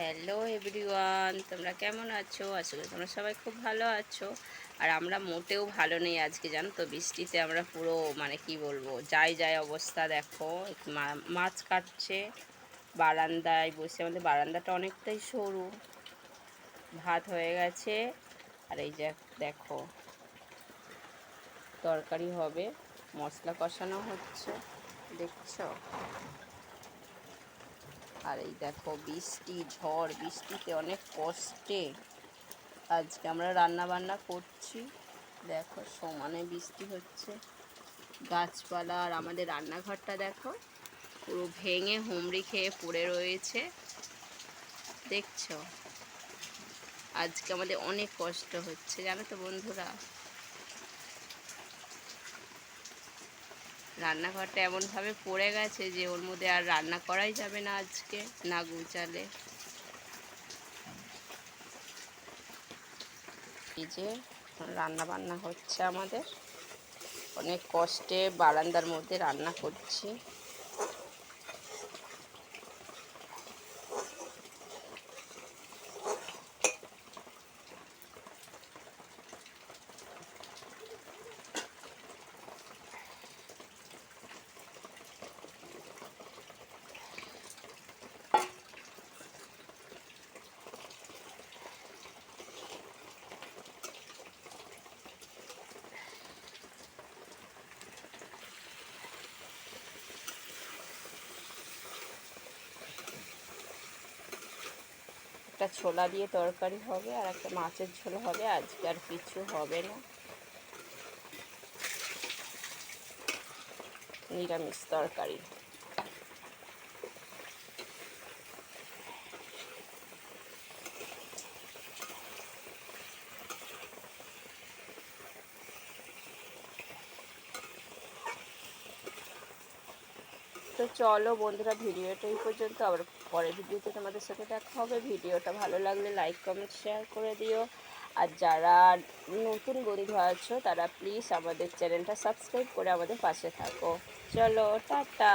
Hello everyone, তোমরা কেমন আছো? আশা তোমরা সবাই খুব ভালো আছো। আর আমরা মোটেও ভালো নেই আজকে, জানো তো? বৃষ্টিতে আমরা পুরো মানে কি বলব, যাই যাই অবস্থা, দেখো। মাছ কাটছে, বারান্দায় বসে, আমাদের বারান্দাটা অনেকটাই সরু। ভাত হয়ে গেছে। আর এই যে, দেখো, তরকারি হবে, মশলা কষানো হচ্ছে, দেখছ? আর এই দেখো বৃষ্টি, ঝড়, বৃষ্টিতে অনেক কষ্টে আজকে আমরা রান্না বান্না করছি। দেখো সমানে বৃষ্টি হচ্ছে। গাছপালা আর আমাদের রান্নাঘরটা দেখো, পুরো ভেঙে হুমড়ি খেয়ে পড়ে রয়েছে। দেখছ? আজকে আমাদের অনেক কষ্ট হচ্ছে, জানো তো বন্ধুরা? রান্নাঘরটা এমনভাবে পড়ে গেছে যে ওর মধ্যে আর রান্না করাই যাবে না আজকে, না গুচালে। এই যে রান্না বান্না হচ্ছে আমাদের। অনেক কষ্টে বারান্দার মধ্যে রান্না করছি। একটা ছোলা দিয়ে তরকারি হবে আর একটা মাছের ঝোল হবে, আজকে আর কিছু হবে না। নিরামিষ তরকারি। তো চলো বন্ধুরা, ভিডিওটা এই পর্যন্ত। আবার পরের ভিডিওতে তোমাদের সাথে দেখা হবে। ভিডিওটা ভালো লাগলে লাইক কমেন্ট শেয়ার করে দিও। আর যারা নতুন বন্ধু আছো, তারা প্লিজ আমাদের চ্যানেলটা সাবস্ক্রাইব করে আমাদের পাশে থাকো। চলো, টাটা।